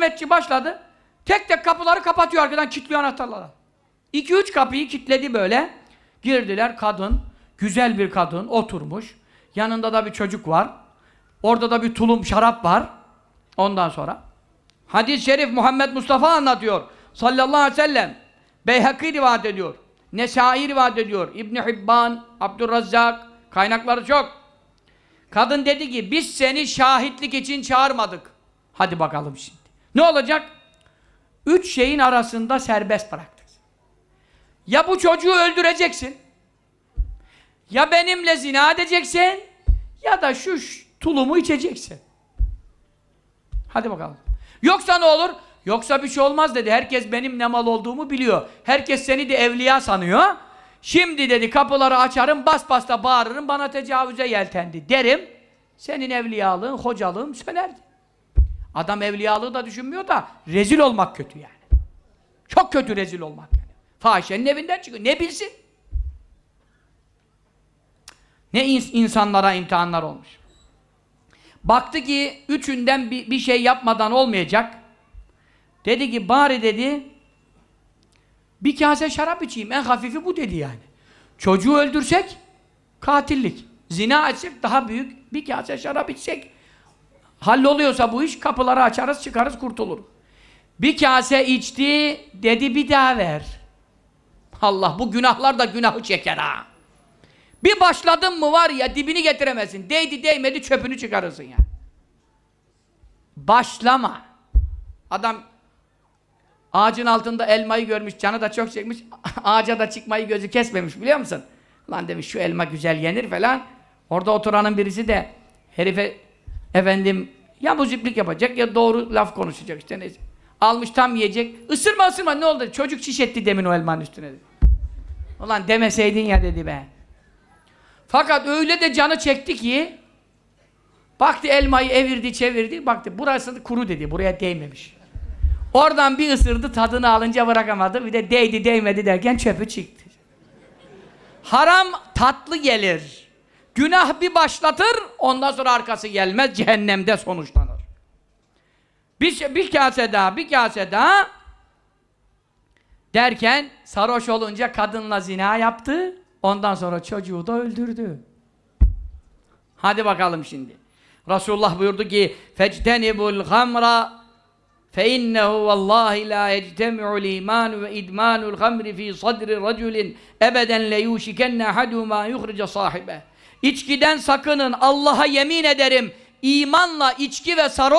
Hizmetçi başladı. Tek tek kapıları kapatıyor arkadan kilitliyor anahtarlara. İki üç kapıyı kilitledi böyle. Girdiler kadın. Güzel bir kadın oturmuş. Yanında da bir çocuk var. Orada da bir tulum şarap var. Ondan sonra. Hadis-i şerif Muhammed Mustafa anlatıyor. Sallallahu aleyhi ve sellem. Beyhaki rivayet ediyor. Nesai rivayet ediyor. İbn Hibban, Abdurrazzak. Kaynakları çok. Kadın dedi ki biz seni şahitlik için çağırmadık. Hadi bakalım şimdi. Ne olacak? Üç şeyin arasında serbest bıraktık. Ya bu çocuğu öldüreceksin. Ya benimle zina edeceksin. Ya da şu tulumu içeceksin. Hadi bakalım. Yoksa ne olur? Yoksa bir şey olmaz dedi. Herkes benim ne mal olduğumu biliyor. Herkes seni de evliya sanıyor. Şimdi dedi kapıları açarım, bas bas da bağırırım, bana tecavüze yeltendi derim. Senin evliyalığın, hocalığın sönerdi. Adam evliyalığı da düşünmüyor da rezil olmak kötü yani. Çok kötü rezil olmak yani. Fahişenin evinden çıkıyor. Ne bilsin? Ne ins- insanlara imtihanlar olmuş. Baktı ki üçünden bir, bir şey yapmadan olmayacak. Dedi ki bari dedi bir kase şarap içeyim. En hafifi bu dedi yani. Çocuğu öldürsek katillik. Zina etsek daha büyük. Bir kase şarap içsek halloluyorsa bu iş kapıları açarız çıkarız kurtulur. Bir kase içti dedi bir daha ver. Allah bu günahlar da günahı çeker ha. Bir başladın mı var ya dibini getiremezsin. Değdi değmedi çöpünü çıkarırsın ya. Başlama. Adam ağacın altında elmayı görmüş, canı da çok çekmiş. Ağaca da çıkmayı gözü kesmemiş biliyor musun? Lan demiş şu elma güzel yenir falan. Orada oturanın birisi de herife efendim ya muziplik yapacak ya doğru laf konuşacak işte neyse. Almış tam yiyecek. Isırma ısırma ne oldu? Çocuk şiş etti demin o elmanın üstüne dedi. Ulan demeseydin ya dedi be. Fakat öyle de canı çekti ki baktı elmayı evirdi çevirdi baktı burası kuru dedi buraya değmemiş. Oradan bir ısırdı tadını alınca bırakamadı bir de değdi değmedi derken çöpü çıktı. Haram tatlı gelir. Günah bir başlatır, ondan sonra arkası gelmez, cehennemde sonuçlanır. Bir, şey, bir kase daha, bir kase daha derken sarhoş olunca kadınla zina yaptı, ondan sonra çocuğu da öldürdü. Hadi bakalım şimdi. Resulullah buyurdu ki fectenibul hamra فَاِنَّهُ وَاللّٰهِ لَا يَجْتَمِعُ الْاِيمَانُ وَاِدْمَانُ الْخَمْرِ ف۪ي صَدْرِ رَجُلٍ اَبَدًا لَيُوشِكَنَّ اَحَدُهُمَا يُخْرِجَ صَاحِبَهِ İçkiden sakının Allah'a yemin ederim imanla içki ve sarhoş